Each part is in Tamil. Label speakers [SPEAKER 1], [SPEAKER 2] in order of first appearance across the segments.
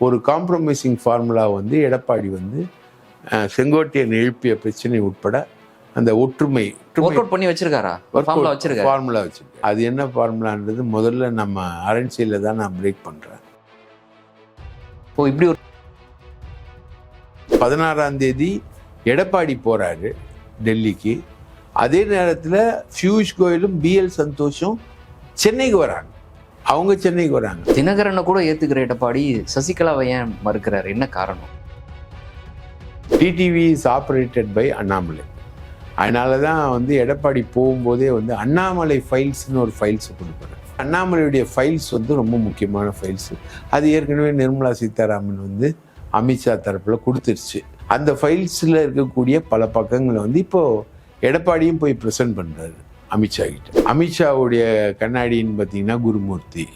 [SPEAKER 1] ஒரு காம்ப்ரமைசிங் ஃபார்முலா வந்து எடப்பாடி வந்து செங்கோட்டையன் எழுப்பிய பிரச்சனை உட்பட அந்த ஒற்றுமை
[SPEAKER 2] ஒர்க் அவுட் பண்ணி வச்சிருக்காரா? ஃபார்ம்ல வச்சிருக்காரு.
[SPEAKER 1] ஃபார்முலா வச்சிருக்கேன் அது என்ன ஃபார்முலான்றது முதல்ல நம்ம அரண்சையில் தான் நான் பிரேக் பண்ணுறேன்
[SPEAKER 2] ஓ இப்படி ஒரு
[SPEAKER 1] பதினாறாம் தேதி எடப்பாடி போறாரு டெல்லிக்கு. அதே நேரத்தில் பியூஷ் கோயலும் பிஎல் சந்தோஷும் சென்னைக்கு வராங்க. அவங்க சென்னைக்கு வராங்க.
[SPEAKER 2] தினகரனை கூட ஏத்துக்கிற எடப்பாடி சசிகலாவை ஏன் மறுக்கிறாரு? என்ன காரணம்?
[SPEAKER 1] TTV is operated by Annamalai. அதனால தான் வந்து எடப்பாடி போகும்போதே வந்து அண்ணாமலை ஃபைல்ஸ்னு ஒரு ஃபைல்ஸ் கொடுப்பாரு அண்ணாமலையுடைய ஃபைல்ஸ் வந்து ரொம்ப முக்கியமான ஃபைல்ஸ் அது ஏற்கனவே நிர்மலா சீதாராமன் வந்து அமித்ஷா தரப்பில் கொடுத்துருச்சு. அந்த ஃபைல்ஸில் இருக்கக்கூடிய பல பக்கங்களை வந்து இப்போ எடப்பாடியும் போய் ப்ரெசென்ட் பண்ணுறாரு அமித்ஷா கிட்ட அமித்ஷாவுடைய கண்ணாடின்னு பார்த்தீங்கன்னா குருமூர்த்தி.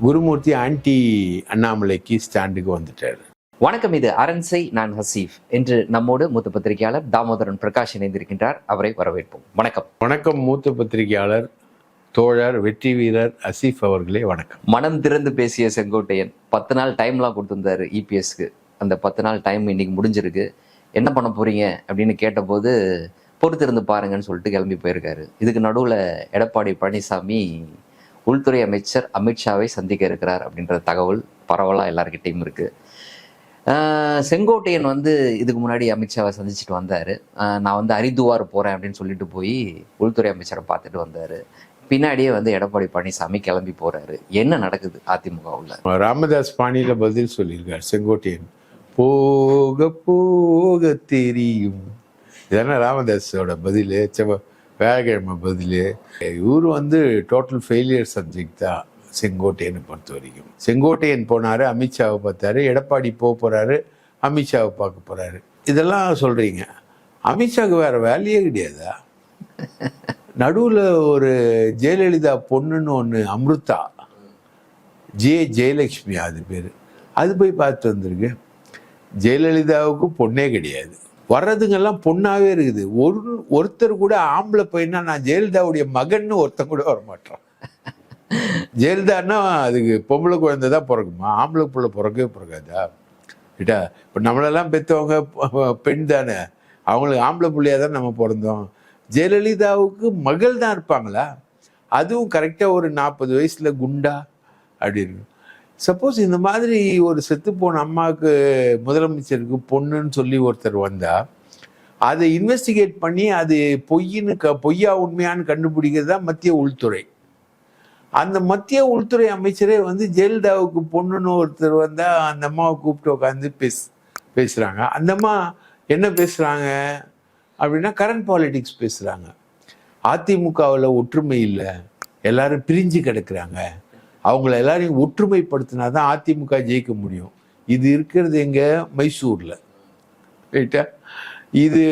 [SPEAKER 1] குருமூர்த்தி ஆன்டி அண்ணாமலைக்கு ஸ்டாண்டுக்கு வந்துட்டார்.
[SPEAKER 2] வணக்கம் இது அரண்சை நான் ஹசீஃப். என்று நம்மோடு மூத்த பத்திரிகையாளர் தாமோதரன் பிரகாஷ் இணைந்திருக்கின்றார். அவரை வரவேற்போம். வணக்கம்.
[SPEAKER 1] வணக்கம் மூத்த பத்திரிகையாளர் தோழர் வெற்றி வீரர் அசீஃப் அவர்களே வணக்கம்.
[SPEAKER 2] மனம் திறந்து பேசிய செங்கோட்டையன் பத்து நாள் டைம்லாம் கொடுத்திருந்தாரு இபிஎஸ்க்கு அந்த பத்து நாள் டைம் இன்னைக்கு முடிஞ்சிருக்கு. என்ன பண்ண போறீங்க? அப்படின்னு கேட்டபோது பொறுத்திருந்து பாருங்கன்னு சொல்லிட்டு கிளம்பி போயிருக்காரு. இதுக்கு நடுவில் எடப்பாடி பழனிசாமி உள்துறை அமைச்சர் அமித்ஷாவை சந்திக்க இருக்கிறார் அப்படின்ற தகவல் பரவலாக எல்லாருக்கிட்டையும் இருக்குது செங்கோட்டையன் வந்து இதுக்கு முன்னாடி அமித்ஷாவை சந்திச்சுட்டு வந்தார். நான் வந்து ஹரித்துவார் போகிறேன் அப்படின்னு சொல்லிட்டு போய் உள்துறை அமைச்சரை பார்த்துட்டு வந்தார். பின்னாடியே வந்து எடப்பாடி பழனிசாமி கிளம்பி போறாரு. என்ன நடக்குது அதிமுகவில்?
[SPEAKER 1] ராமதாஸ் பாணியில பதில் சொல்லியிருக்கார் செங்கோட்டையன். போக போக தெரியும். இதானே ராமதாஸோட பதில்? செவ்வ வேகிழமை பதில். இவர் வந்து டோட்டல் ஃபெயிலியர் சப்ஜெக்ட் தான் செங்கோட்டையனை பொறுத்த வரைக்கும். செங்கோட்டையன் போனார் அமித்ஷாவை பார்த்தாரு எடப்பாடி போக போகிறாரு அமித்ஷாவை பார்க்க போகிறாரு இதெல்லாம் சொல்கிறீங்க அமித்ஷாவுக்கு வேறு வேலையே கிடையாதா? நடுவில் ஒரு ஜெயலலிதா பொண்ணுன்னு ஒன்று அம்ருதா. ஜே ஜெயலட்சுமி அது பேர். அது போய் பார்த்து வந்திருக்கு. ஜெயலலிதாவுக்கு பொண்ணே கிடையாது. வர்றதுங்கெல்லாம் பொண்ணாகவே இருக்குது. ஒரு ஒருத்தர் கூட ஆம்பளை பையனா நான் ஜெயலலிதாவுடைய மகன்னு ஒருத்தன் கூட வரமாட்டான். ஜெயலலிதான்னா அதுக்கு பொம்பளை குழந்தை தான் பிறக்குமா? ஆம்பளை பிள்ளை பிறக்கவே பிறக்காதா? கிட்டா இப்போ நம்மளெல்லாம் பெற்றவங்க பெண் தானே. அவங்களுக்கு ஆம்பளை பிள்ளையாக தான் நம்ம பிறந்தோம். ஜெயலலிதாவுக்கு மகள் தான் இருப்பாங்களா? அதுவும் கரெக்டாக ஒரு நாற்பது வயசில் குண்டா? அப்படின்னு. சப்போஸ் இந்த மாதிரி ஒரு செத்துப்போன அம்மாவுக்கு முதலமைச்சருக்கு பொண்ணுன்னு சொல்லி ஒருத்தர் வந்தா அதை இன்வெஸ்டிகேட் பண்ணி அது பொய்ன்னு க பொய்யா உண்மையான்னு கண்டுபிடிக்கிறது தான் மத்திய உள்துறை. அந்த மத்திய உள்துறை அமைச்சரே வந்து ஜெயலலிதாவுக்கு பொண்ணுன்னு ஒருத்தர் வந்தால் அந்த அம்மாவை கூப்பிட்டு உட்காந்து பேசு பேசுகிறாங்க அந்த அம்மா என்ன பேசுகிறாங்க அப்படின்னா கரண்ட் பாலிடிக்ஸ் பேசுகிறாங்க அதிமுகவில் ஒற்றுமை இல்லை. எல்லாரும் பிரிஞ்சு கிடக்குறாங்க. அவங்கள எல்லாரையும் ஒற்றுமைப்படுத்தினா தான் அதிமுக ஜெயிக்க முடியும். இது இருக்கிறது எங்கே? மைசூரில். ரைட்டா இது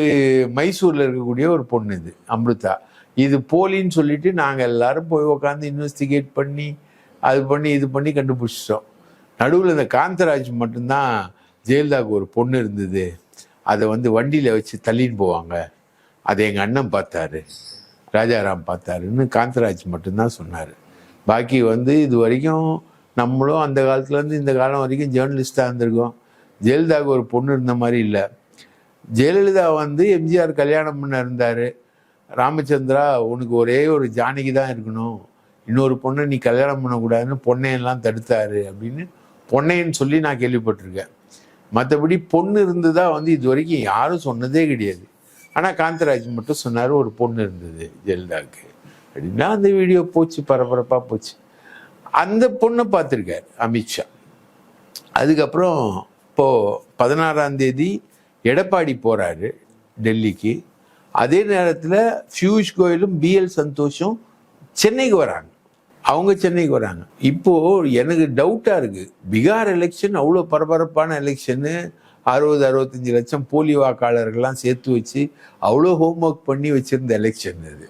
[SPEAKER 1] மைசூரில் இருக்கக்கூடிய ஒரு பொண்ணு இது அம்ருதா. இது போலின்னு சொல்லிட்டு நாங்கள் எல்லாரும் போய் உட்காந்து இன்வெஸ்டிகேட் பண்ணி அது பண்ணி இது பண்ணி கண்டுபிடிச்சிட்டோம். நடுவில் இந்த காந்தராஜ் மட்டும்தான் ஜெயலலிதாவுக்கு ஒரு பொண்ணு இருந்தது. அதை வந்து வண்டியில் வச்சு தள்ளின்னு போவாங்க. அதை எங்கள் அண்ணன் பார்த்தாரு. ராஜாராம் பார்த்தாருன்னு காந்தராஜ் மட்டும்தான் சொன்னார். பாக்கி வந்து இது வரைக்கும் நம்மளும் அந்த காலத்துலேருந்து இந்த காலம் வரைக்கும் ஜேர்னலிஸ்டாக இருந்திருக்கோம். ஜெயலலிதாவுக்கு ஒரு பொண்ணு இருந்த மாதிரி இல்லை. ஜெயலலிதா வந்து எம்ஜிஆர் கல்யாணம் பண்ண இருந்தார். ராமச்சந்திரா உனக்கு ஒரே ஒரு ஜானகி தான் இருக்கணும். இன்னொரு பொண்ணை நீ கல்யாணம் பண்ணக்கூடாதுன்னு பொண்ணையெல்லாம் தடுத்தாரு அப்படின்னு பொன்னையன்னு சொல்லி நான் கேள்விப்பட்டிருக்கேன். மற்றபடி பொண்ணு இருந்ததா வந்து இது வரைக்கும் யாரும் சொன்னதே கிடையாது. ஆனால் காந்தராஜ் மட்டும் சொன்னார் ஒரு பொண்ணு இருந்தது ஜெயலலிதாவுக்கு. அப்படின்னா அந்த வீடியோ போச்சு பரபரப்பாக போச்சு. அந்த பொண்ணை பார்த்துருக்காரு அமித்ஷா. அதுக்கப்புறம் இப்போது பதினாறாம் தேதி எடப்பாடி போகிறாரு டெல்லிக்கு. அதே நேரத்தில் பியூஷ் கோயலும் பிஎல் சந்தோஷும் சென்னைக்கு வராங்க. அவங்க சென்னைக்கு வராங்க. இப்போது எனக்கு டவுட்டாக இருக்குது பீகார் எலெக்ஷன் அவ்வளோ பரபரப்பான எலெக்ஷனு அறுபது அறுபத்தஞ்சு லட்சம் போலி வாக்காளர்கள்லாம் சேர்த்து வச்சு அவ்வளோ ஹோம்ஒர்க் பண்ணி வச்சுருந்த எலெக்ஷன் இது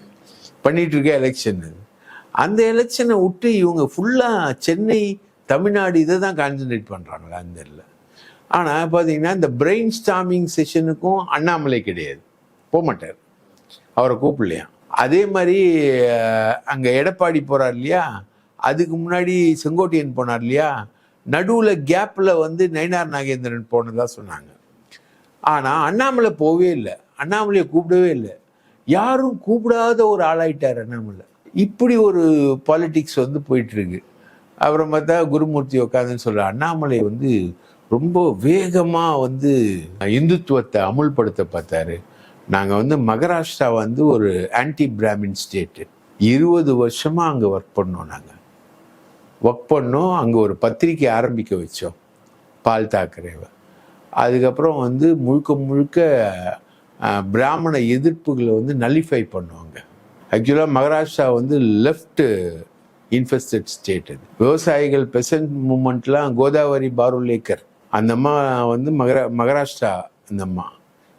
[SPEAKER 1] பண்ணிட்டு இருக்க எலெக்ஷன் அந்த எலெக்ஷனை விட்டு இவங்க ஃபுல்லாக சென்னை தமிழ்நாடு இதை தான் கான்சென்ட்ரேட் பண்ணுறாங்களா அந்த இதில் ஆனால் பார்த்தீங்கன்னா இந்த பிரெயின் ஸ்டாமிங் செஷனுக்கும் அண்ணாமலை கிடையாது. போக மாட்டார். அவரை கூப்பிடலையா? அதே மாதிரி அங்கே எடப்பாடி போகிறார் இல்லையா? அதுக்கு முன்னாடி செங்கோட்டையன் போனார் இல்லையா? நடுவில் கேப்பில் வந்து நயினார் நாகேந்திரன் போனதாக சொன்னாங்க. ஆனால் அண்ணாமலை போகவே இல்லை. அண்ணாமலையை கூப்பிடவே இல்லை. யாரும் கூப்பிடாத ஒரு ஆளாயிட்டார் அண்ணாமலை. இப்படி ஒரு பாலிட்டிக்ஸ் வந்து போயிட்டுருக்கு. அப்புறம் பார்த்தா குருமூர்த்தி உட்காந்துன்னு சொல்ற அண்ணாமலை வந்து ரொம்ப வேகமாக வந்து இந்துத்துவத்தை அமுல்படுத்த பார்த்தாரு. நாங்கள் வந்து மகாராஷ்டிரா வந்து ஒரு ஆன்டி பிராமின் ஸ்டேட்டு இருபது வருஷமாக அங்கே ஒர்க் பண்ணோம் நாங்கள் ஒர்க் பண்ணோம் அங்கே ஒரு பத்திரிக்கை ஆரம்பிக்க வச்சோம் பால் தாக்கரேவை. அதுக்கப்புறம் வந்து முழுக்க முழுக்க பிராமண எதிர்ப்புகளை வந்து நலிஃபை பண்ணுவாங்க. ஆக்சுவலாக மகாராஷ்டிரா வந்து லெஃப்ட்டு இன்ஃபெஸ்டட் ஸ்டேட் அது விவசாயிகள் பெசன்ட் மூமெண்ட்லாம் கோதாவரி பாருலேக்கர். அந்த அம்மா வந்து மகரா மகாராஷ்டிரா அந்த அம்மா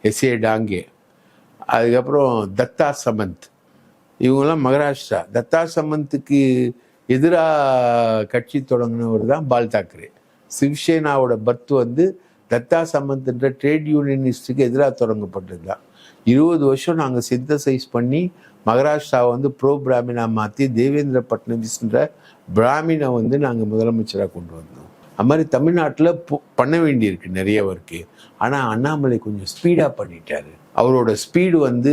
[SPEAKER 1] எஸ்ஏ டாங்கே அதுக்கப்புறம் தத்தா சமந்த். இவங்கெல்லாம் மகாராஷ்டிரா. தத்தா சமந்துக்கு எதிராக கட்சி தொடங்கினவர் தான் பால் தாக்கரே. சிவசேனாவோட பர்த் வந்து தத்தா சமந்த்ன்ற ட்ரேட் யூனியனிஸ்டுக்கு எதிராக தொடங்கப்பட்டது தான் இருபது வருஷம் நாங்கள் சிந்தசைஸ் பண்ணி மகாராஷ்டிராவை வந்து ப்ரோ பிராமினா மாற்றி தேவேந்திர பட்னவிஸ்ன்ற பிராமினை வந்து நாங்கள் முதலமைச்சராக கொண்டு வந்தோம். அது மாதிரி தமிழ்நாட்டில் பண்ண வேண்டியிருக்கு நிறைய ஒர்க்கு ஆனால் அண்ணாமலை கொஞ்சம் ஸ்பீடாக பண்ணிட்டாரு. அவரோட ஸ்பீடு வந்து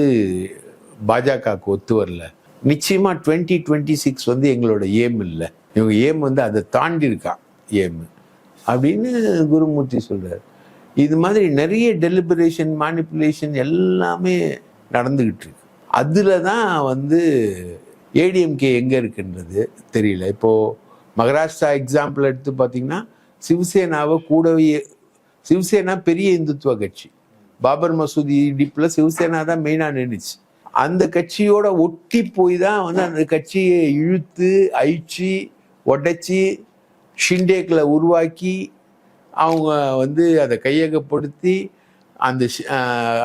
[SPEAKER 1] பாஜகவுக்கு ஒத்து வரல. நிச்சயமாக டுவெண்ட்டி டுவெண்ட்டி சிக்ஸ் வந்து எங்களோட ஏம் இல்லை. இவங்க ஏம் வந்து அதை தாண்டி இருக்கான் ஏம்மு அப்படின்னு குருமூர்த்தி சொல்கிறார் இது மாதிரி நிறைய டெலிபரேஷன் மேனிப்புலேஷன் எல்லாமே நடந்துக்கிட்டு இருக்கு. அதில் தான் வந்து ஏடிஎம்கே எங்கே இருக்குன்றது தெரியல. இப்போது மகாராஷ்டிரா எக்ஸாம்பிள் எடுத்து பார்த்தீங்கன்னா சிவசேனாவை கூடவே சிவசேனா பெரிய இந்துத்துவ கட்சி. பாபர் மசூதி இடிப்பில் சிவசேனா தான் மெயினாக நின்றுச்சு அந்த கட்சியோட ஒட்டி போய் தான் வந்து அந்த கட்சியை இழுத்து அழிச்சு உடைச்சி ஷிண்டேக்கில் உருவாக்கி அவங்க வந்து அதை கையகப்படுத்தி அந்த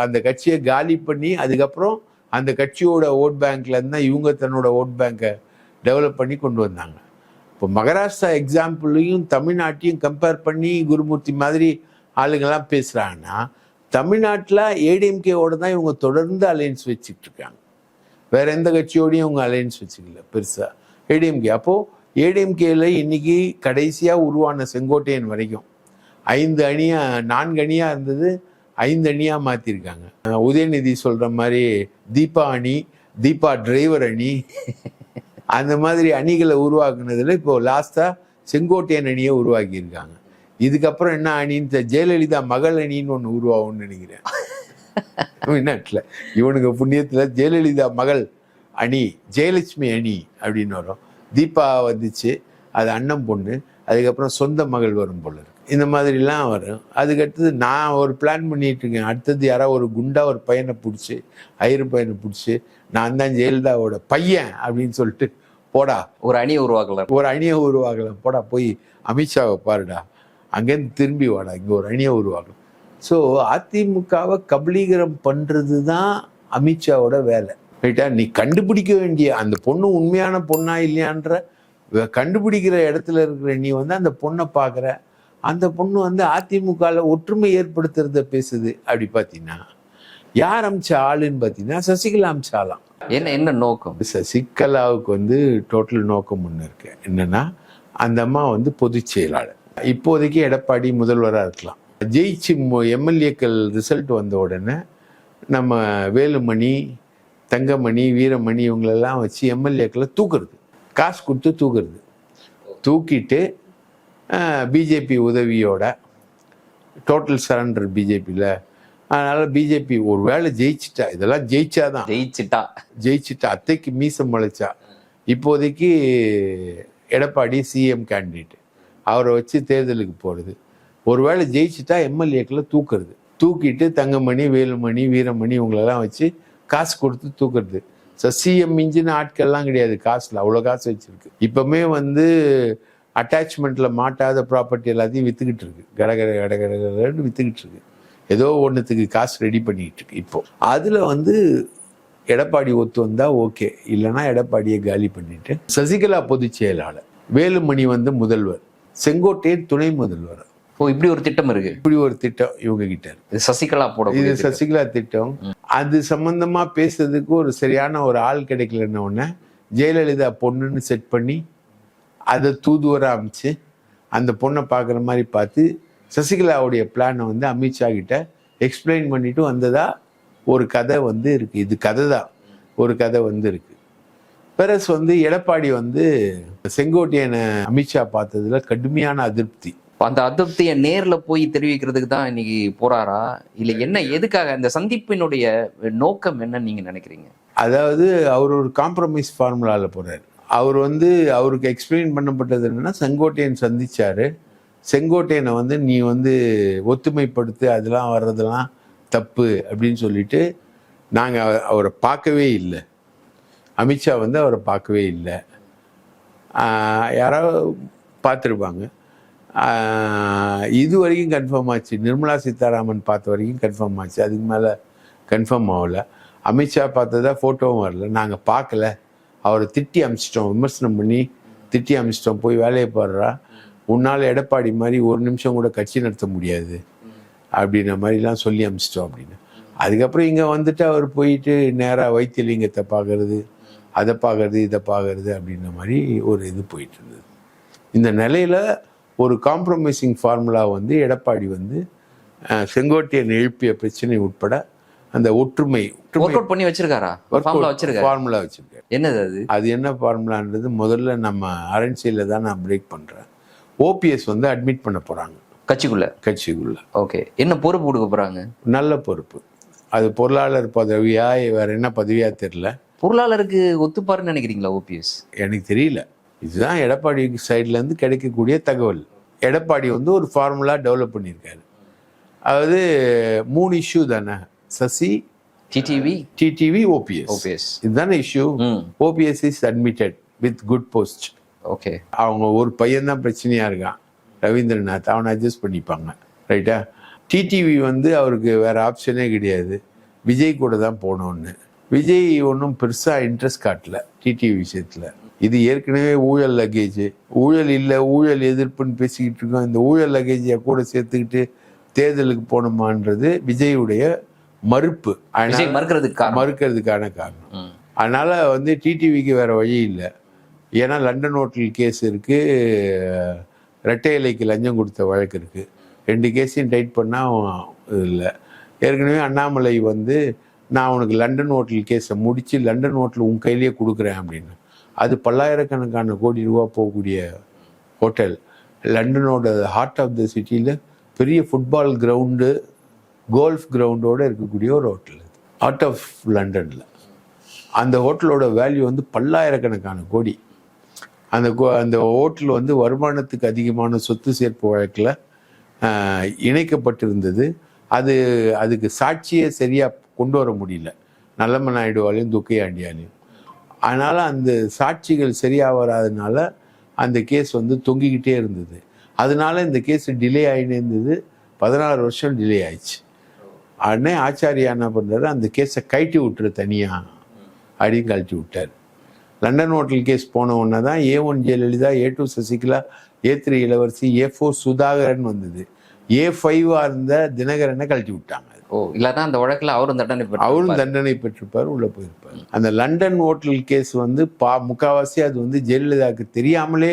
[SPEAKER 1] அந்த கட்சியை காலி பண்ணி அதுக்கப்புறம் அந்த கட்சியோட ஓட் பேங்க்ல இருந்து தான் இவங்க தன்னோட ஓட் பேங்கை டெவலப் பண்ணி கொண்டு வந்தாங்க. இப்போ மகாராஷ்டிரா எக்ஸாம்பிளையும் தமிழ்நாட்டையும் கம்பேர் பண்ணி குருமூர்த்தி மாதிரி ஆளுங்கள்லாம் பேசுகிறாங்கன்னா தமிழ்நாட்டில் ஏடிஎம்கேவோட தான் இவங்க தொடர்ந்து அலையன்ஸ் வச்சுட்டு இருக்காங்க. வேற எந்த கட்சியோடையும் இவங்க அலையன்ஸ் வச்சுக்கல பெருசாக ஏடிஎம்கே. அப்போது ஏடிஎம்கேல இன்னைக்கு கடைசியாக உருவான செங்கோட்டையன் வரைக்கும். ஐந்து அணியாக நான்கு அணியாக இருந்தது ஐந்து அணியாக மாற்றிருக்காங்க உதயநிதி சொல்கிற மாதிரி தீபா அணி தீபா டிரைவர் அணி அந்த மாதிரி அணிகளை உருவாக்குனதில் இப்போது லாஸ்ட்டாக செங்கோட்டையன் அணியை உருவாக்கியிருக்காங்க. இதுக்கப்புறம் என்ன அணின்னு ஜெயலலிதா மகள் அணின்னு ஒன்று உருவாகும்னு நினைக்கிறேன். தமிழ்நாட்டில் இவனுக்கு புண்ணியத்தில் ஜெயலலிதா மகள் அணி ஜெயலட்சுமி அணி அப்படின்னு வரும். தீபா வந்துச்சு அது அண்ணன் பொண்ணு அதுக்கப்புறம் சொந்த மகள் வரும் போல இருக்கு. இந்த மாதிரிலாம் வரும். அதுக்கடுத்தது நான் ஒரு பிளான் பண்ணிட்டு இருக்கேன். அடுத்தது யாராவது ஒரு குண்டா ஒரு பையனை பிடிச்சி ஐயரு பையனை பிடிச்சி நான் தான் ஜெயலலிதாவோட பையன் அப்படின்னு சொல்லிட்டு போடா.
[SPEAKER 2] ஒரு அணி உருவாக்கலாம்
[SPEAKER 1] ஒரு அணியை உருவாக்கலாம். போடா போய் அமித்ஷாவை பாருடா. அங்கேருந்து திரும்பி வாடா. இங்கே ஒரு அணியை உருவாக்கலாம். ஸோ அதிமுகவை கபலீகரம் பண்ணுறது தான் அமித்ஷாவோட வேலை. ரைட்டா நீ கண்டுபிடிக்க வேண்டிய அந்த பொண்ணு உண்மையான பொண்ணா இல்லையான்ற கண்டுபிடிக்கிற இடத்துல இருக்கிற நீ வந்து அந்த பொண்ணை பார்க்குற அந்த பொண்ணு வந்து அதிமுகவில் ஒற்றுமை ஏற்படுத்துறத பேசுது அப்படி பார்த்தீங்கன்னா யார் அமிச்ச ஆளுன்னு பார்த்தீங்கன்னா சசிகலா அமிச்சாலாம்
[SPEAKER 2] என்ன என்ன நோக்கம்?
[SPEAKER 1] சசிகலாவுக்கு வந்து டோட்டல் நோக்கம் ஒன்று இருக்கு. என்னன்னா அந்த அம்மா வந்து பொதுச் செயலாளர். இப்போதைக்கு எடப்பாடி முதல்வராக இருக்கலாம். ஜெயிச்சு எம்எல்ஏக்கள் ரிசல்ட் வந்த உடனே நம்ம வேலுமணி தங்கமணி வீரமணி இவங்களெல்லாம் வச்சு எம்எல்ஏக்களை தூக்குறது. காசு கொடுத்து தூக்குறது. தூக்கிட்டு பிஜேபி உதவியோட டோட்டல் சரண்டர் பிஜேபியில். அதனால் பிஜேபி ஒரு வேளை ஜெயிச்சிட்டா இதெல்லாம் ஜெயிச்சாதான்.
[SPEAKER 2] ஜெயிச்சிட்டா.
[SPEAKER 1] ஜெயிச்சுட்டு அத்தைக்கு மீசம் முளைச்சா. இப்போதைக்கு எடப்பாடி சிஎம் கேண்டிடேட் அவரை வச்சு தேர்தலுக்கு போகிறது ஒருவேளை ஜெயிச்சுட்டா எம்எல்ஏக்களை தூக்குறது. தூக்கிட்டு தங்கமணி வேலுமணி வீரமணி இவங்களெல்லாம் வச்சு காசு கொடுத்து தூக்குறது. சசியம் மிஞ்சின ஆட்கள்லாம் கிடையாது காசில் அவ்வளோ காசு வச்சுருக்கு. இப்போமே வந்து அட்டாச்மெண்ட்டில் மாட்டாத ப்ராப்பர்ட்டி எல்லாத்தையும் வித்துக்கிட்டு இருக்கு. கடகட கடகடகடன்னு விற்றுக்கிட்டு இருக்கு. ஏதோ ஒன்றுத்துக்கு காசு ரெடி பண்ணிட்டு இருக்கு இப்போ. அதில் வந்து எடப்பாடி ஒத்து வந்தால் ஓகே இல்லைன்னா எடப்பாடியை காலி பண்ணிட்டு சசிகலா பொதுச் செயலாளர் வேலுமணி வந்து முதல்வர் செங்கோட்டையன் துணை முதல்வர்.
[SPEAKER 2] ஓ இப்படி ஒரு திட்டம் இருக்கு.
[SPEAKER 1] இப்படி ஒரு திட்டம் இவங்க கிட்ட
[SPEAKER 2] இது சசிகலா போட
[SPEAKER 1] இது சசிகலா திட்டம். அது சம்பந்தமா பேசுறதுக்கு ஒரு சரியான ஒரு ஆள் கிடைக்கலன்ன உடனே ஜெயலலிதா பொண்ணுன்னு செட் பண்ணி அதை தூதுவரா அமைச்சு அந்த பொண்ணை பார்க்குற மாதிரி பார்த்து சசிகலாவுடைய பிளானை வந்து அமித்ஷா கிட்ட எக்ஸ்பிளைன் பண்ணிட்டு வந்ததா ஒரு கதை வந்து இருக்கு. இது கதை தான். ஒரு கதை வந்து இருக்கு. பெரஸ் வந்து எடப்பாடி வந்து செங்கோட்டையனை அமித்ஷா பார்த்ததுல கடுமையான அதிருப்தி.
[SPEAKER 2] அந்த அதிருப்தியை நேர்ல போய் தெரிவிக்கிறதுக்கு தான் இன்னைக்கு போறாரா? இல்ல என்ன எதுக்காக இந்த சந்திப்பினுடைய நோக்கம் என்னன்னு நீங்க நினைக்கிறீங்க?
[SPEAKER 1] அதாவது அவர் ஒரு காம்ப்ரமைஸ் ஃபார்முலாவில் போறாரு. அவர் வந்து அவருக்கு எக்ஸ்பிளைன் பண்ணப்பட்டது என்னன்னா செங்கோட்டையன் சந்திச்சாரு. செங்கோட்டையனை வந்து நீ வந்து ஒத்துமைப்படுத்து அதெல்லாம் வர்றதெல்லாம் தப்பு அப்படின்னு சொல்லிட்டு நாங்கள் அவரை பார்க்கவே இல்லை. அமித்ஷா வந்து அவரை பார்க்கவே இல்லை. யாராவது பார்த்துருப்பாங்க. இது வரைக்கும் கன்ஃபார்ம் ஆச்சு. நிர்மலா சீதாராமன் பார்த்த வரைக்கும் கன்ஃபார்ம் ஆச்சு. அதுக்கு மேலே கன்ஃபார்ம் ஆகலை. அமித்ஷா பார்த்ததா ஃபோட்டோவும் வரல. நாங்கள் பார்க்கல. அவரை திட்டி அமிச்சிட்டோம். விமர்சனம் பண்ணி திட்டி அமிச்சிட்டோம். போய் வேலையை பாடுறா. உன்னால் எடப்பாடி மாதிரி ஒரு நிமிஷம் கூட கட்சி நடத்த முடியாது. அப்படின்ற மாதிரிலாம் சொல்லி அமிச்சிட்டோம் அப்படின்னு. அதுக்கப்புறம் இங்கே வந்துட்டு அவர் போயிட்டு நேராக வைத்தியலிங்கத்தை பார்க்கறது அதை பார்க்கறது இதை பார்க்கறது அப்படின்ற மாதிரி ஒரு இது போயிட்டு இருந்தது. இந்த நிலையில ஒரு காம்ப்ரமைசிங் ஃபார்முலா வந்து எடப்பாடி வந்து செங்கோட்டையன் எழுப்பிய பிரச்சனை உட்பட அந்த ஒற்றுமை
[SPEAKER 2] ஒர்க் அவுட் பண்ணி வச்சிருக்காரா? ஃபார்முலா வச்சிருக்காரு.
[SPEAKER 1] ஃபார்முலா வச்சிருக்காரு.
[SPEAKER 2] என்னது அது?
[SPEAKER 1] அது என்ன ஃபார்முலான்றது முதல்ல நம்ம அரண்சையில் தான் நான் பிரேக் பண்றேன். ஓபிஎஸ் வந்து அட்மிட் பண்ண போறாங்க.
[SPEAKER 2] கட்சிக்குள்ள?
[SPEAKER 1] கட்சிக்குள்ள.
[SPEAKER 2] ஓகே. என்ன பொறுப்பு கொடுக்க போறாங்க?
[SPEAKER 1] நல்ல பொறுப்பு. அது பொருளாளர் பதவியா வேற என்ன பதவியா தெரியல.
[SPEAKER 2] பொருளாளருக்கு ஒத்துப்பாருன்னு நினைக்கிறீங்களா ஓபிஎஸ்?
[SPEAKER 1] எனக்கு தெரியல. இதுதான் எடப்பாடி சைட்ல இருந்து கிடைக்கக்கூடிய தகவல். எடப்பாடி வந்து ஒரு ஃபார்முலா டெவலப் பண்ணியிருக்காரு. அதாவது மூணு இஷ்யூ தானே? Sasi
[SPEAKER 2] TTV
[SPEAKER 1] TTV OPS
[SPEAKER 2] OPS
[SPEAKER 1] இதுதானே issue OPS is admitted with good post
[SPEAKER 2] okay
[SPEAKER 1] அவங்க ஒரு பையன் தான் பிரச்சனையா இருக்கான். ரவீந்திரநாத் அவனை அட்ஜஸ்ட் பண்ணிப்பாங்க. ரைட்டா டிடிவி வந்து அவருக்கு வேற ஆப்ஷனே கிடையாது. விஜய் கூட தான் போகணும்னு விஜய் ஒன்றும் பெருசா இன்ட்ரெஸ்ட் காட்டல டிடிவி விஷயத்துல. இது ஏற்கனவே ஊழல் லக்கேஜ் ஊழல் இல்லை ஊழல் எதிர்ப்புன்னு பேசிக்கிட்டு இருக்கோம். இந்த ஊழல் லக்கேஜை கூட சேர்த்துக்கிட்டு தேர்தலுக்கு போகணுமான்றது விஜயுடைய மறுப்பு. அதனால-
[SPEAKER 2] விஜய் மறுக்கிறதுக்கு காரணம்.
[SPEAKER 1] மறுக்கிறதுக்கான காரணம். அதனால வந்து டிடிவிக்கு வேற வழி இல்லை. ஏன்னா லண்டன் ஹோட்டல் கேஸ் இருக்கு. ரெட்டை இலைக்கு லஞ்சம் கொடுத்த வழக்கு இருக்கு. ரெண்டு கேஸையும் டைட் பண்ணா இல்லை. ஏற்கனவே அண்ணாமலை வந்து நான் உனக்கு லண்டன் ஹோட்டல் கேஸை முடிச்சு லண்டன் ஹோட்டல் உன் கையிலேயே கொடுக்குறேன் அப்படின்னு. அது பல்லாயிரக்கணக்கான கோடி ரூபா போகக்கூடிய ஹோட்டல். லண்டனோட ஹார்ட் ஆஃப் த சிட்டியில் பெரிய ஃபுட்பால் கிரவுண்டு கோல்ஃப் கிரவுண்டோடு இருக்கக்கூடிய ஒரு ஹோட்டல் ஹார்ட் ஆஃப் லண்டனில் அந்த ஹோட்டலோட வேல்யூ வந்து பல்லாயிரக்கணக்கான கோடி. அந்த கோ- அந்த ஹோட்டல் வந்து வருமானத்துக்கு அதிகமான சொத்து சேர்ப்பு வழக்கில் இணைக்கப்பட்டிருந்தது. அது அதுக்கு சாட்சியை சரியாக கொண்டு வர முடியல. நல்லம்ம நாயுடுவாலையும் துக்கையாண்டியாலையும் அதனால் அந்த சாட்சிகள் சரியாக வராதனால அந்த கேஸ் வந்து தொங்கிக்கிட்டே இருந்தது. அதனால இந்த கேஸ் டிலே ஆகினே இருந்தது. பதினாறு வருஷம் டிலே ஆயிடுச்சு. உடனே ஆச்சாரியா என்ன பண்ணுறாரு அந்த கேஸை கழட்டி விட்டுரு தனியாக அப்படின்னு கழட்டி விட்டார். லண்டன் ஹோட்டல் கேஸ் போன உடனே தான் A one Jayalalithaa A two Sasikala A three Ilavarasi A four Sudhakaran வந்தது. ஏ ஃபைவாக இருந்த தினகரனை கழட்டி விட்டாங்க.
[SPEAKER 2] ஓ இல்லாதான் அந்த வழக்கில் அவரும் தண்டனை பெற்று
[SPEAKER 1] அவரும் தண்டனை பெற்றிருப்பார் உள்ளே போயிருப்பார். அந்த லண்டன் ஹோட்டல் கேஸ் வந்து பா முக்காவாசி அது வந்து ஜெயலலிதாவுக்கு தெரியாமலே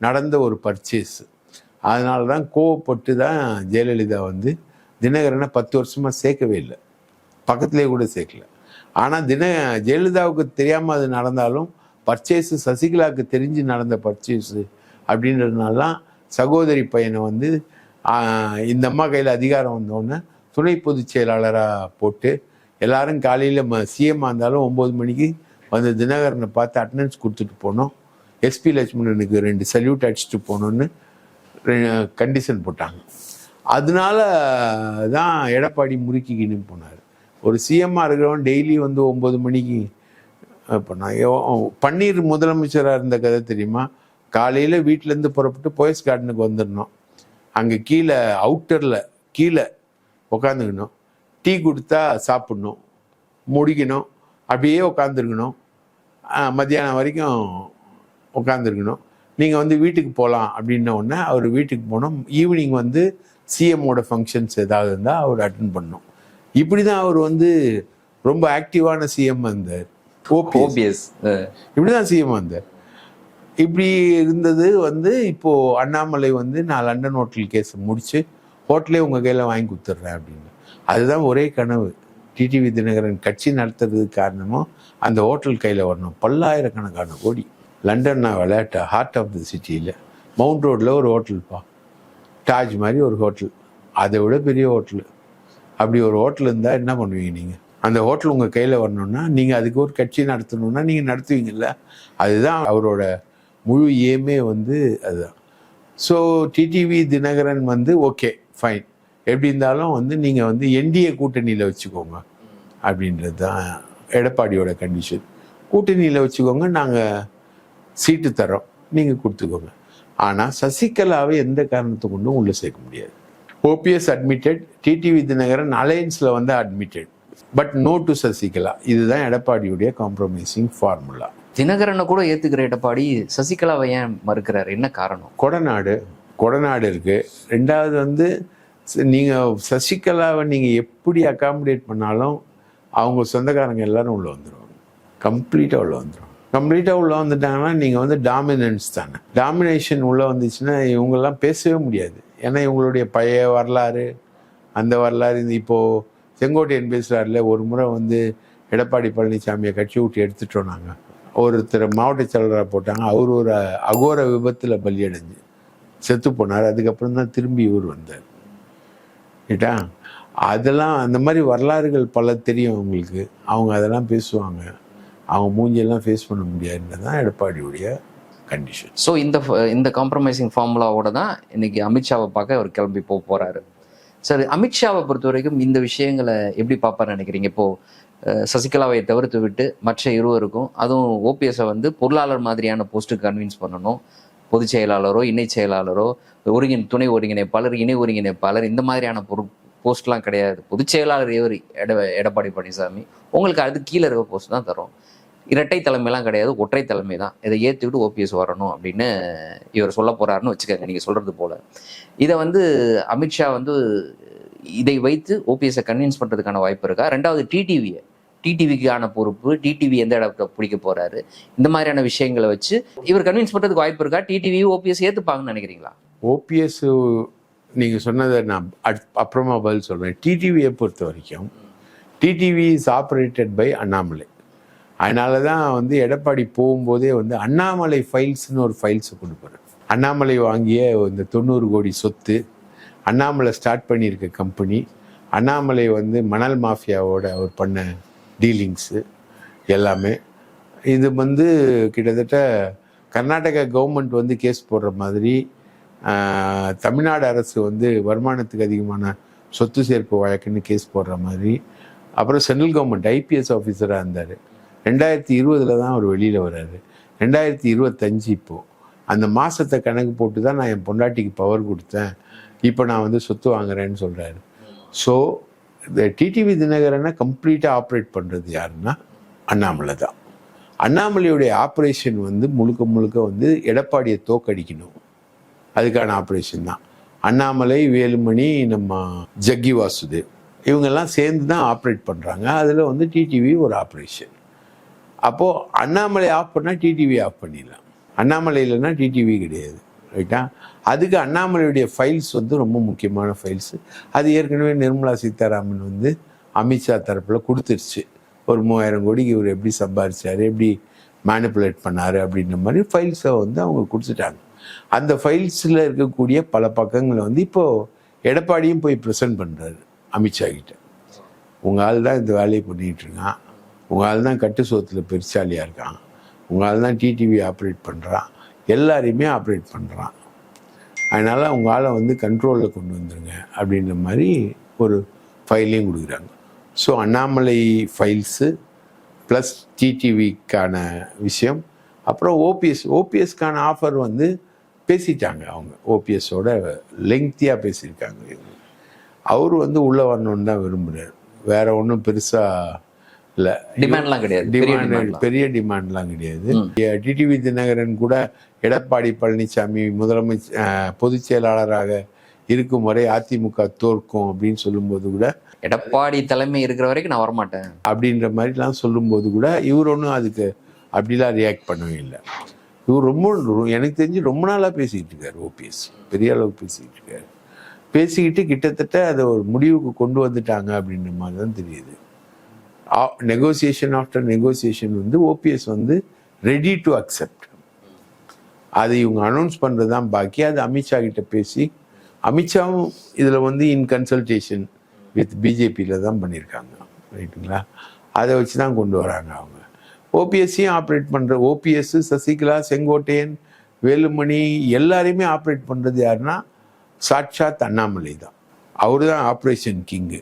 [SPEAKER 1] நடந்த ஒரு பர்ச்சேஸ் அதனால தான் கோவப்பட்டு தான் ஜெயலலிதா வந்து தினகரனை பத்து வருஷமாக சேர்க்கவே இல்லை. பக்கத்திலே கூட சேர்க்கல. ஆனால் தின ஜெயலலிதாவுக்கு தெரியாமல் அது நடந்தாலும் பர்ச்சேஸு சசிகலாவுக்கு தெரிஞ்சு நடந்த பர்ச்சேஸ்ஸு அப்படின்றதுனாலலாம் சகோதரி பையனை வந்து இந்த அம்மா கையில் அதிகாரம் வந்தோடனே துணை பொதுச் செயலாளராக போட்டு எல்லாரும் காலையில் ம சிஎம் இருந்தாலும் ஒம்பது மணிக்கு வந்து தினகரனை பார்த்து அட்டண்டன்ஸ் கொடுத்துட்டு போனோம். எஸ்பி லட்சுமணனுக்கு ரெண்டு சல்யூட் அடிச்சுட்டு போகணுன்னு கண்டிஷன் போட்டாங்க. அதனால தான் எடப்பாடி முறுக்கிக்கின்னு போனார். ஒரு சிஎம்மாக இருக்கிறவன் டெய்லி வந்து ஒம்பது மணிக்கு பண்ணான் பன்னீர் முதலமைச்சராக இருந்த கதை தெரியுமா? காலையில் வீட்டிலேருந்து புறப்பட்டு போயஸ் கார்டனுக்கு வந்துடணும். அங்கே கீழே அவுட்டரில் கீழே உக்காந்துக்கணும். டீ கொடுத்தா சாப்பிடணும். முடிக்கணும். அப்படியே உட்காந்துருக்கணும் மத்தியானம் வரைக்கும் உட்காந்துருக்கணும் நீங்கள் வந்து வீட்டுக்கு போகலாம் அப்படின்ன உடனே அவர் வீட்டுக்கு போனோம் ஈவினிங் வந்து சிஎம்மோட ஃபங்க்ஷன்ஸ் ஏதாவது இருந்தால் அவர் அட்டன் பண்ணோம் இப்படி தான் அவர் வந்து ரொம்ப ஆக்டிவான சிஎம் இருந்தார் ஓபிஎஸ் இப்படி தான் சிஎம் வந்தார். இப்படி இருந்தது வந்து இப்போ அண்ணாமலை வந்து நான் லண்டன் ஹோட்டல் கேஸ் முடிச்சு ஹோட்டலே உங்கள் கையில் வாங்கி கொடுத்துட்றேன் அப்படின்னு. அதுதான் ஒரே கனவு. டிடிவி தினகரன் கட்சி நடத்துறதுக்கு காரணமும் அந்த ஹோட்டல் கையில் வரணும். பல்லாயிரக்கணக்கான கோடி. லண்டன் நான் விளையாட்ட ஹார்ட் ஆஃப் தி சிட்டியில் மவுண்ட் ரோடில் ஒரு ஹோட்டல்ப்பா தாஜ் மாதிரி ஒரு ஹோட்டல். அதை விட பெரிய ஹோட்டல். அப்படி ஒரு ஹோட்டல் இருந்தால் என்ன பண்ணுவீங்க நீங்கள் அந்த ஹோட்டல் உங்கள் கையில் வரணும்னா நீங்கள் அதுக்கு ஒரு கட்சி நடத்தணும்னா நீங்கள் நடத்துவீங்கள்ல அதுதான் அவரோட முழு ஏமே வந்து அதுதான். ஸோ டிடிவி தினகரன் வந்து ஓகே ஃபைன் எப்படி இருந்தாலும் வந்து நீங்கள் வந்து என்டிஏ கூட்டணியில் வச்சுக்கோங்க. அப்படின்றது தான் எடப்பாடியோட கண்டிஷன் கூட்டணியில் வச்சுக்கோங்க நாங்கள் சீட்டு தரோம் நீங்கள் கொடுத்துக்கோங்க. ஆனால் சசிகலாவை எந்த காரணத்தை கொண்டும் உள்ளே சேர்க்க முடியாது. ஓபிஎஸ் அட்மிட்டட் டிடிவி தினகரன் அலையன்ஸில் வந்து admitted but no to Sasikala. இதுதான் எடப்பாடியுடைய காம்ப்ரமைசிங் ஃபார்முலா
[SPEAKER 2] தினகரனை கூட ஏத்துக்கிற எடப்பாடி சசிகலாவை ஏன் மறுக்கிறாரு? என்ன காரணம்?
[SPEAKER 1] கொடநாடு கொடநாடு இருக்குது ரெண்டாவது வந்து நீங்கள் சசிகலாவை நீங்கள் எப்படி அகாமடேட் பண்ணாலும் அவங்க சொந்தக்காரங்க எல்லாரும் உள்ளே வந்துருவாங்க. கம்ப்ளீட்டாக உள்ளே வந்துடும் கம்ப்ளீட்டாக உள்ளே வந்துட்டாங்கன்னா நீங்கள் வந்து டாமினன்ஸ் தானே. டாமினேஷன் உள்ளே வந்துச்சுன்னா இவங்கெல்லாம் பேசவே முடியாது. ஏன்னா இவங்களுடைய பழைய வரலாறு அந்த வரலாறு இந்த இப்போது செங்கோட்டையன் பேசுகிறாருல ஒரு முறை வந்து எடப்பாடி பழனிசாமியை கட்சி விட்டு எடுத்துட்டோம் நாங்கள் ஒருத்தர் மாவட்ட செயலராக போட்டாங்க. அவர் ஒரு அகோர விபத்தில் பலியடைஞ்சு. செத்து போனார். அதுக்கப்புறம் தான் திரும்பி இவர் வந்தார். கேட்டா அதெல்லாம் அந்த மாதிரி வரலாறுகள் பல தெரியும் அவங்களுக்கு. அவங்க அதெல்லாம் பேசுவாங்க. அவங்க மூஞ்சியெல்லாம் ஃபேஸ் பண்ண முடியாதுன்றது தான் எடப்பாடியுடைய கண்டிஷன்
[SPEAKER 2] ஸோ இந்த இந்த காம்ப்ரமைசிங் ஃபார்முலாவோட தான் இன்னைக்கு அமித்ஷாவை பார்க்க அவர் கிளம்பி போக போகிறாரு சரி அமித்ஷாவை பொறுத்த வரைக்கும் இந்த விஷயங்களை எப்படி பார்ப்பாருன்னு நினைக்கிறீங்க? இப்போது சசிகலாவை தவிர்த்து விட்டு மற்ற இருவருக்கும் அதுவும் ஓபிஎஸை வந்து பொருளாளர் மாதிரியான போஸ்ட்டுக்கு கன்வின்ஸ் பண்ணணும். பொதுச் செயலாளரோ இணை செயலாளரோ ஒருங்கிணை துணை ஒருங்கிணைப்பாளர் இணை ஒருங்கிணைப்பாளர் இந்த மாதிரியான பொரு போஸ்ட்லாம் கிடையாது. பொதுச் செயலாளர் இவர் எட எடப்பாடி பழனிசாமி. உங்களுக்கு அது கீழே இருக்க போஸ்ட் தான் தரும். இரட்டை தலைமைலாம் கிடையாது ஒற்றை தலைமை தான். இதை ஏற்றுக்கிட்டு ஓபிஎஸ் வரணும் அப்படின்னு இவர் சொல்ல போறாருன்னு வச்சுக்கோங்க நீங்கள் சொல்றது போல. இதை வந்து அமித்ஷா வந்து இதை வைத்து ஓபிஎஸ்ஸை கன்வின்ஸ் பண்ணுறதுக்கான வாய்ப்பு இருக்கா? ரெண்டாவது டிடிவியை டிடிவிக்கான பொறுப்பு டிடிவி எந்த இடத்துல பிடிக்க போறாரு இந்த மாதிரியான விஷயங்களை வச்சு இவர் கன்வின்ஸ் பண்ணுறதுக்கு வாய்ப்பு இருக்கா? டிடிவி ஓபிஎஸ் ஏற்றுப்பாங்கன்னு நினைக்கிறீங்களா?
[SPEAKER 1] ஓபிஎஸ் நீங்கள் சொன்னதை நான் அப்புறமா பதில் சொல்கிறேன் டிடிவியை பொறுத்த வரைக்கும் TTV is operated by Annamalai. அதனால தான் வந்து எடப்பாடி போகும்போதே வந்து அண்ணாமலை ஃபைல்ஸ்னு ஒரு ஃபைல்ஸை போகிறேன் அண்ணாமலை வாங்கிய இந்த தொண்ணூறு கோடி சொத்து அண்ணாமலை ஸ்டார்ட் பண்ணியிருக்க கம்பெனி அண்ணாமலை வந்து மணல் மாஃபியாவோட அவர் பண்ண டீலிங்ஸு எல்லாமே. இது வந்து கிட்டத்தட்ட கர்நாடகா கவர்மெண்ட் வந்து கேஸ் போடுற மாதிரி தமிழ்நாடு அரசு வந்து வருமானத்துக்கு அதிகமான சொத்து சேர்ப்பு வழக்குன்னு கேஸ் போடுற மாதிரி. அப்புறம் சென்ட்ரல் கவர்மெண்ட் ஐபிஎஸ் ஆஃபீஸராக இருந்தார். ரெண்டாயிரத்தி இருபதுல தான் அவர் வெளியில் வர்றாரு. ரெண்டாயிரத்தி இருபத்தஞ்சு இப்போது அந்த மாதத்தை கணக்கு போட்டு தான் நான் என் பொண்டாட்டிக்கு பவர் கொடுத்தேன். இப்போ நான் வந்து சொத்து வாங்குறேன்னு சொல்கிறாரு ஸோ இந்த டிடிவி தினகரனை கம்ப்ளீட்டாக ஆப்ரேட் பண்ணுறது யாருன்னா அண்ணாமலை தான். அண்ணாமலையுடைய ஆப்ரேஷன் வந்து முழுக்க முழுக்க வந்து எடப்பாடியை தோக்கடிக்கணும். அதுக்கான ஆப்ரேஷன் தான். அண்ணாமலை வேலுமணி நம்ம ஜக்கி வாசுதேவ் இவங்கெல்லாம் சேர்ந்து தான் ஆப்ரேட் பண்ணுறாங்க அதில் வந்து டிடிவி ஒரு ஆப்ரேஷன் அப்போது அண்ணாமலை ஆஃப் பண்ணால் டிடிவி ஆஃப் பண்ணிடலாம். அண்ணாமலை இல்லைன்னா டிடிவி கிடையாது. ரைட்டா அதுக்கு அண்ணாமலையுடைய ஃபைல்ஸ் வந்து ரொம்ப முக்கியமான ஃபைல்ஸு அது ஏற்கனவே நிர்மலா சீதாராமன் வந்து அமித்ஷா தரப்பில் கொடுத்துருச்சு. ஒரு மூவாயிரம் கோடிக்கு இவர் எப்படி சம்பாரிச்சார் எப்படி மேனிப்புலேட் பண்ணார் அப்படின்ற மாதிரி ஃபைல்ஸை வந்து அவங்க கொடுத்துட்டாங்க. அந்த ஃபைல்ஸில் இருக்கக்கூடிய பல பக்கங்களை வந்து இப்போது எடப்பாடியும் போய் ப்ரெசென்ட் பண்ணுறாரு அமித்ஷா கிட்ட. உங்கள் ஆள் தான் இந்த வேலையை பண்ணிக்கிட்டு இருக்கான். உங்கள் ஆள் தான் கட்டு சோத்தில் பெருசாலியாக இருக்கான். உங்கள் ஆள் தான் டிடிவி ஆப்ரேட் பண்ணுறான் எல்லாரையுமே ஆப்ரேட் பண்ணுறான் அதனால் அவங்க ஆளை வந்து கண்ட்ரோலில் கொண்டு வந்துடுங்க அப்படின்ற மாதிரி ஒரு ஃபைலையும் கொடுக்குறாங்க. ஸோ அண்ணாமலை ஃபைல்ஸு ப்ளஸ் டிடிவிக்கான விஷயம். அப்புறம் ஓபிஎஸ் ஓபிஎஸ்க்கான ஆஃபர் வந்து பேசிட்டாங்க அவங்க. ஓபிஎஸோட லெங்க்தியாக பேசியிருக்காங்க அவர் வந்து உள்ளே வரணும்னு தான் விரும்புகிறார் வேறு ஒன்றும் பெருசாக இல்லை.
[SPEAKER 2] டிமாண்ட்லாம் கிடையாது. பெரிய
[SPEAKER 1] டிமாண்ட்
[SPEAKER 2] டிமாண்ட்லாம்
[SPEAKER 1] பெரிய டிமாண்ட்லாம் கிடையாது. டிடிவி தினகரன் கூட எடப்பாடி பழனிசாமி முதலமைச்சர் பொதுச் செயலாளராக இருக்கும் வரை அதிமுக தோற்கும் அப்படின்னு சொல்லும்போது கூட
[SPEAKER 2] எடப்பாடி தலைமை இருக்கிற வரைக்கும் நான் வரமாட்டேன்.
[SPEAKER 1] அப்படின்ற மாதிரிலாம் சொல்லும்போது கூட இவர் ஒன்றும் அதுக்கு அப்படிலாம் ரியாக்ட் பண்ணவே இல்லை. இவர் ரொம்ப எனக்கு தெரிஞ்சு ரொம்ப நாளாக பேசிக்கிட்டு இருக்காரு ஓபிஎஸ் பெரிய அளவுக்கு பேசிக்கிட்டு இருக்காரு. பேசிக்கிட்டு கிட்டத்தட்ட அதை ஒரு முடிவுக்கு கொண்டு வந்துட்டாங்க அப்படின்ற மாதிரி தான் தெரியுது. நெகோசியேஷன் ஆஃப்டர் நெகோசியேஷன் வந்து ஓபிஎஸ் வந்து ரெடி டு அக்செப்ட் அதை இவங்க அனௌன்ஸ் பண்ணுறது தான் பாக்கி. அது அமித்ஷா கிட்ட பேசி அமித்ஷாவும் இதில் வந்து இன் கன்சல்டேஷன் வித் பிஜேபியில் தான் பண்ணியிருக்காங்க ரைட்டுங்களா? அதை வச்சு தான் கொண்டு வராங்க அவங்க. ஓபிஎஸ்சியும் ஆப்ரேட் பண்ணுற ஓபிஎஸ் சசிகலா செங்கோட்டையன் வேலுமணி எல்லாரையுமே ஆப்ரேட் பண்ணுறது யாருன்னா சாட்சாத் அண்ணாமலை தான் அவர் தான் ஆப்ரேஷன் கிங்கு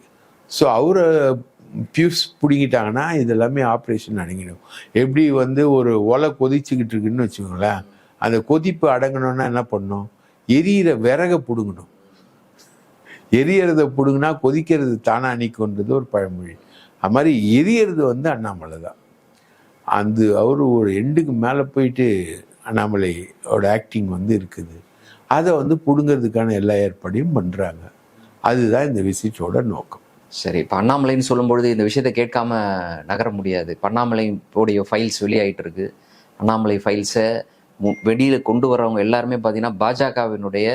[SPEAKER 1] ஸோ அவரை பியூஸ் பிடிங்கிட்டாங்கன்னா இது எல்லாமே ஆப்ரேஷன் அடங்கிடும் எப்படி வந்து ஒரு ஒலை கொதிச்சுக்கிட்டு இருக்குன்னு வச்சுக்கோங்களேன் அந்த கொதிப்பு அடங்கணும்னா என்ன பண்ணணும்? எரியிற விறகை பிடுங்கணும். எரியறத பிடுங்கினா கொதிக்கிறது தானாக நிற்கும்ன்றது ஒரு பழமொழி. அது மாதிரி எரியறது வந்து அண்ணாமலை தான். அந்த அவர் ஒரு எண்டுக்கு மேலே போயிட்டு அண்ணாமலையோட ஆக்டிங் வந்து இருக்குது. அதை வந்து பிடுங்கிறதுக்கான எல்லா ஏற்பாடையும் பண்ணுறாங்க அதுதான் இந்த விசிட்டோட நோக்கம்.
[SPEAKER 2] சரி இப்போ அண்ணாமலைன்னு சொல்லும்பொழுது இந்த விஷயத்தை கேட்காம நகர முடியாது. அண்ணாமலை உடைய ஃபைல்ஸ் வெளியாகிட்டு இருக்கு அண்ணாமலை ஃபைல்ஸை வெளியில் கொண்டு வரவங்க எல்லாருமே பார்த்தீங்கன்னா பாஜகவினுடைய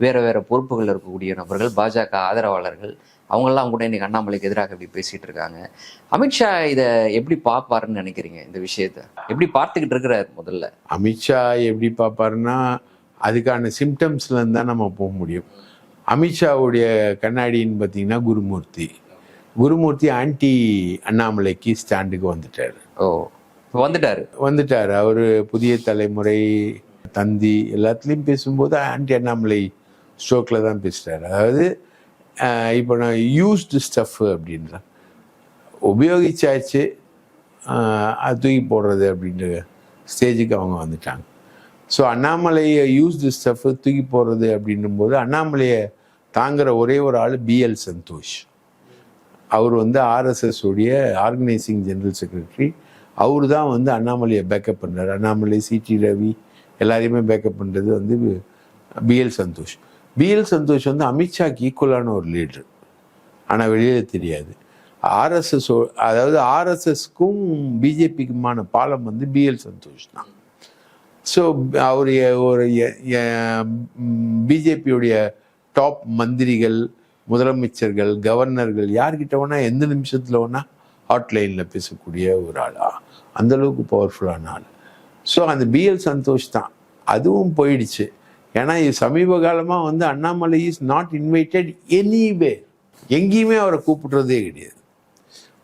[SPEAKER 2] வேறு வேறு பொறுப்புகள் இருக்கக்கூடிய நபர்கள் பாஜக ஆதரவாளர்கள் அவங்கெல்லாம் கூட இன்றைக்கி அண்ணாமலைக்கு எதிராக இப்படி பேசிகிட்டு இருக்காங்க. அமித்ஷா இதை எப்படி பார்ப்பாருன்னு நினைக்கிறீங்க இந்த விஷயத்த? எப்படி பார்த்துக்கிட்டு இருக்கிறார் முதல்ல?
[SPEAKER 1] அமித்ஷா எப்படி பார்ப்பாருன்னா அதுக்கான சிம்டம்ஸ்லேருந்து தான் நம்ம போக முடியும். அமித்ஷாவுடைய கண்ணாடின்னு பார்த்தீங்கன்னா குருமூர்த்தி. குருமூர்த்தி ஆன்டி அண்ணாமலைக்கு ஸ்டாண்டுக்கு வந்துட்டார்.
[SPEAKER 2] ஓ வந்துட்டாரு?
[SPEAKER 1] வந்துட்டார். அவர் புதிய தலைமுறை தந்தி எல்லாத்துலேயும் பேசும்போது ஆன்டி அண்ணாமலை ஸ்ட்ரோக்கில் தான் பேசுகிறார் அதாவது இப்போ நான் யூஸ்டு ஸ்டஃப் அப்படின்ற உபயோகிச்சாச்சு. அது தூக்கி போடுறது அப்படின்ற ஸ்டேஜுக்கு அவங்க வந்துட்டாங்க. ஸோ அண்ணாமலையை யூஸ்டு ஸ்டஃப் தூக்கி போகிறது அப்படின்னும் போது அண்ணாமலையை தாங்குற ஒரே ஒரு ஆள் பிஎல் சந்தோஷ். அவர் வந்து ஆர்எஸ்எஸ் உடைய ஆர்கனைசிங் ஜெனரல் செக்ரட்டரி அவர் தான் வந்து அண்ணாமலையை பேக்கப் பண்ணுறாரு அண்ணாமலை சிடி ரவி எல்லாரையுமே பேக்கப் பண்ணுறது வந்து பிஎல் சந்தோஷ். பிஎல் சந்தோஷ் வந்து அமித்ஷாக்கு ஈக்குவலான ஒரு லீடர் ஆனால் வெளியில் தெரியாது. ஆர்எஸ்எஸ் அதாவது ஆர்எஸ்எஸ்க்கும் பிஜேபிக்குமான பாலம் வந்து பிஎல் சந்தோஷ் தான். ஸோ அவர் ஒரு பிஜேபியுடைய டாப் மந்திரிகள் முதலமைச்சர்கள் கவர்னர்கள் யார்கிட்ட வேணா எந்த நிமிஷத்தில் வேணா ஹாட்லைனில் பேசக்கூடிய ஒரு ஆளா. அந்த அளவுக்கு பவர்ஃபுல்லான ஆள். ஸோ அந்த பிஎல் சந்தோஷ் தான். அதுவும் போயிடுச்சு. ஏன்னா இது சமீப காலமாக வந்து Annamalai is not invited anyway எங்கேயுமே அவரை கூப்பிடுறதே கிடையாது.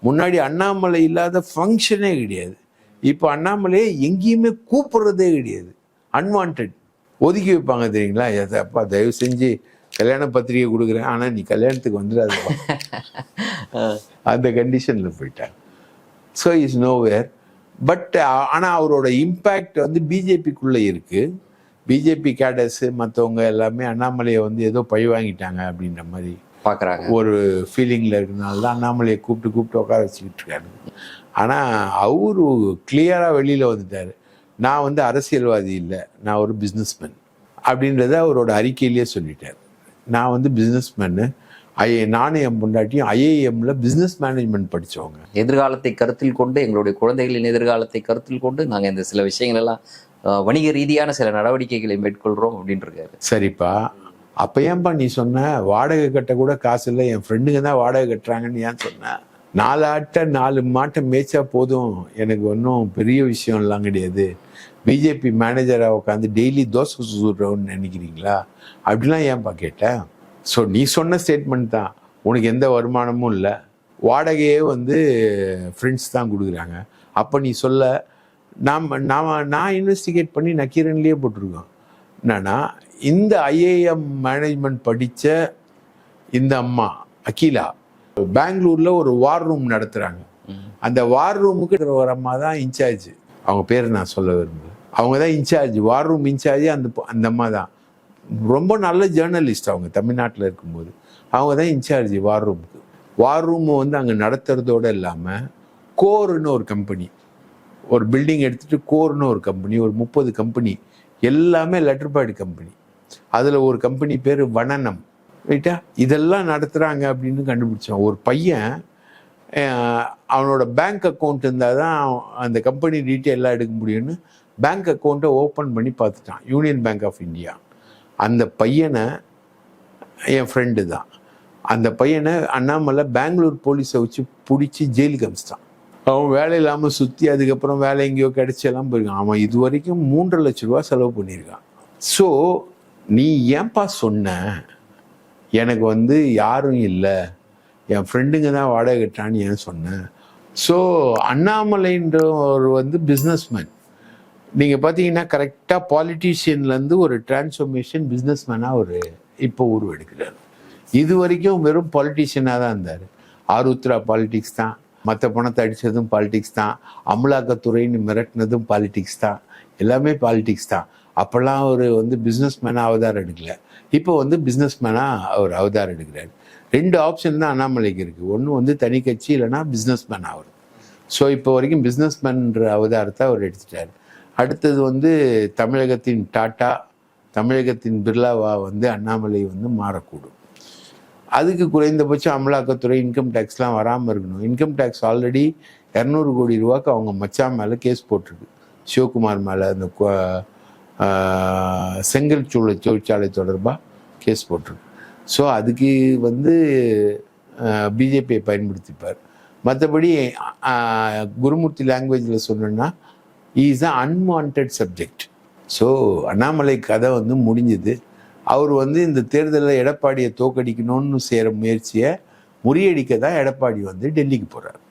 [SPEAKER 1] முன்னாடி அண்ணாமலை இல்லாத ஃபங்க்ஷனே கிடையாது. இப்போ அண்ணாமலையை எங்கேயுமே கூப்பிடுறதே கிடையாது. அன்வான்ட் ஒதுக்கி வைப்பாங்க தெரியுங்களா? அப்பா தயவு செஞ்சு கல்யாண பத்திரிகை கொடுக்குறேன். ஆனால் நீ கல்யாணத்துக்கு வந்துடாதப்பா அந்த கண்டிஷனில் போயிட்டாங்க ஸோ இஸ் நோவேர் பட் ஆனால் அவரோட இம்பேக்ட் வந்து பிஜேபிக்குள்ளே இருக்குது பிஜேபி கேடர்ஸு மற்றவங்க எல்லாமே அண்ணாமலையை வந்து ஏதோ பழி வாங்கிட்டாங்க அப்படின்ற மாதிரி
[SPEAKER 2] பார்க்குறாங்க
[SPEAKER 1] ஒரு ஃபீலிங்கில் இருக்கனால தான் அண்ணாமலையை கூப்பிட்டு கூப்பிட்டு உட்கார வச்சுக்கிட்டு இருக்காரு. ஆனால் அவரு கிளியராக வெளியில் வந்துட்டார். நான் வந்து அரசியல்வாதி இல்லை. நான் ஒரு பிஸ்னஸ்மேன் அப்படின்றத அவரோட அறிக்கையிலேயே சொல்லிட்டார். நான் வந்து பிஸ்னஸ்மேனு ஐ நானும் என் பொண்டாட்டியும் ஐஏஎம்ல பிஸ்னஸ் மேனேஜ்மெண்ட் படித்தவங்க
[SPEAKER 2] எதிர்காலத்தை கருத்தில் கொண்டு எங்களுடைய குழந்தைகளின் எதிர்காலத்தை கருத்தில் கொண்டு நாங்கள் இந்த சில விஷயங்கள் எல்லாம் வணிக ரீதியான சில நடவடிக்கைகளை மேற்கொள்றோம் அப்படின்னு இருக்காரு.
[SPEAKER 1] சரிப்பா. அப்போ ஏன்பா நீ சொன்ன வாடகை கட்ட கூட காசு இல்லை என் ஃப்ரெண்டுங்க தான் வாடகை கட்டுறாங்கன்னு ஏன் சொன்ன? நாலு ஆட்டை நாலு மாட்டை மேய்ச்சா போதும். எனக்கு ஒன்றும் பெரிய விஷயம்லாம் கிடையாது. பிஜேபி மேனேஜராக உட்காந்து டெய்லி தோசை சுடுறோன்னு நினைக்கிறீங்களா? அப்படிலாம் ஏன்பா கேட்டேன்? ஸோ நீ சொன்ன ஸ்டேட்மெண்ட் தான். உனக்கு எந்த வருமானமும் இல்லை. வாடகையே வந்து ஃப்ரெண்ட்ஸ் தான் கொடுக்குறாங்க. அப்போ நீ சொல்ல நாம் நாம் நான் இன்வெஸ்டிகேட் பண்ணி நக்கீரன்லேயே போட்டிருக்கோம். என்னன்னா இந்த ஐஏஎம் மேனேஜ்மெண்ட் படித்த இந்த அம்மா அகிலா பெங்களூரில் ஒரு வார் ரூம் நடத்துகிறாங்க அந்த வார் ரூமுக்கு ஒரு அம்மா தான் இன்சார்ஜ் அவங்க பேர் நான் சொல்ல விரும்புகிறேன் அவங்க தான் இன்சார்ஜ் வார் ரூம் இன்சார்ஜ் அந்த அந்த அம்மா தான். ரொம்ப நல்ல ஜேர்னலிஸ்ட் அவங்க தமிழ்நாட்டில் இருக்கும்போது. அவங்க தான் இன்சார்ஜ் வார் ரூமுக்கு வார் ரூம் வந்து அங்கே நடத்துறதோடு இல்லாமல் கோர்னு ஒரு கம்பெனி ஒரு பில்டிங் எடுத்துகிட்டு கோர்னு ஒரு கம்பெனி ஒரு முப்பது கம்பெனி எல்லாமே லெட்டர் பேட் கம்பெனி அதில் ஒரு கம்பெனி பேர் வனனம். ரைட்டா இதெல்லாம் நடத்துகிறாங்க அப்படின்னு கண்டுபிடிச்சோம் ஒரு பையன் அவனோட பேங்க் அக்கௌண்ட் இருந்தால் தான் அந்த கம்பெனி டீட்டெயிலாக எடுக்க முடியும்னு பேங்க் அக்கௌண்ட்டை ஓப்பன் பண்ணி பார்த்துட்டான். யூனியன் பேங்க் ஆஃப் இந்தியா அந்த பையனை என் ஃப்ரெண்டு தான். அந்த பையனை அண்ணாமலை பெங்களூர் போலீஸை வச்சு பிடிச்சி ஜெயிலுக்கு அமிச்சிட்டான். அவன் வேலை இல்லாமல் சுற்றி அதுக்கப்புறம் வேலை எங்கேயோ கிடைச்செல்லாம் போயிருக்கான். அவன் இது வரைக்கும் மூன்றரை லட்ச ரூபா செலவு பண்ணியிருக்கான். ஸோ நீ ஏன்பா சொன்ன? எனக்கு வந்து யாரும் இல்லை. என் ஃப்ரெண்டுங்க தான் வாடகை கட்டான்னு ஏன் சொன்னேன்? ஸோ அண்ணாமலைன்ற ஒரு வந்து பிஸ்னஸ்மேன் நீங்கள் பார்த்தீங்கன்னா கரெக்டாக பாலிட்டிஷியன்லேருந்து ஒரு டிரான்ஸ்ஃபர்மேஷன் பிஸ்னஸ்மேனாக ஒரு இப்போ உருவெடுக்கிறார். இது வரைக்கும் வெறும் பாலிட்டிஷியனாக தான் இருந்தார். ஆருத்ரா பாலிடிக்ஸ் தான். மற்ற பணத்தை அடித்ததும் பாலிடிக்ஸ் தான். அமலாக்கத்துறைன்னு மிரட்டினதும் பாலிடிக்ஸ் தான். எல்லாமே பாலிடிக்ஸ் தான். அப்போல்லாம் அவர் வந்து பிஸ்னஸ் மேனாக அவதாரம் எடுக்கலை. இப்போ வந்து பிஸ்னஸ் மேனாக அவர் அவதார் எடுக்கிறார். ரெண்டு ஆப்ஷன் தான் அண்ணாமலைக்கு இருக்குது ஒன்று வந்து தனி கட்சி இல்லைன்னா பிஸ்னஸ் மேன் ஸோ இப்போ வரைக்கும் பிஸ்னஸ் மேன்ற அவதாரத்தை அவர் எடுத்துட்டார். அடுத்தது வந்து தமிழகத்தின் டாட்டா தமிழகத்தின் பிர்லாவா வந்து அண்ணாமலை வந்து மாறக்கூடும். அதுக்கு குறைந்தபட்சம் அமலாக்கத்துறை இன்கம் டேக்ஸ்லாம் வராமல் இருக்கணும். இன்கம் டேக்ஸ் ஆல்ரெடி இரநூறு கோடி ரூபாய்க்கு அவங்க மச்சா மேலே கேஸ் போட்டிருக்கு. சிவகுமார் மேலே அந்த செங்கல் சூளை தொழிற்சாலை தொடர்பாக கேஸ் போட்டிருக்கு. ஸோ அதுக்கு வந்து பிஜேபியை பயன்படுத்திப்பார். மற்றபடி குருமூர்த்தி லாங்குவேஜில் சொன்னோன்னா is a unwanted subject so Annamalai கதை வந்து முடிஞ்சுது. அவர் வந்து இந்த தேர்தலில் எடப்பாடியை தோக்கடிக்கணும்னு செய்கிற முயற்சியை முறியடிக்க தான் எடப்பாடி வந்து டெல்லிக்கு போகிறார்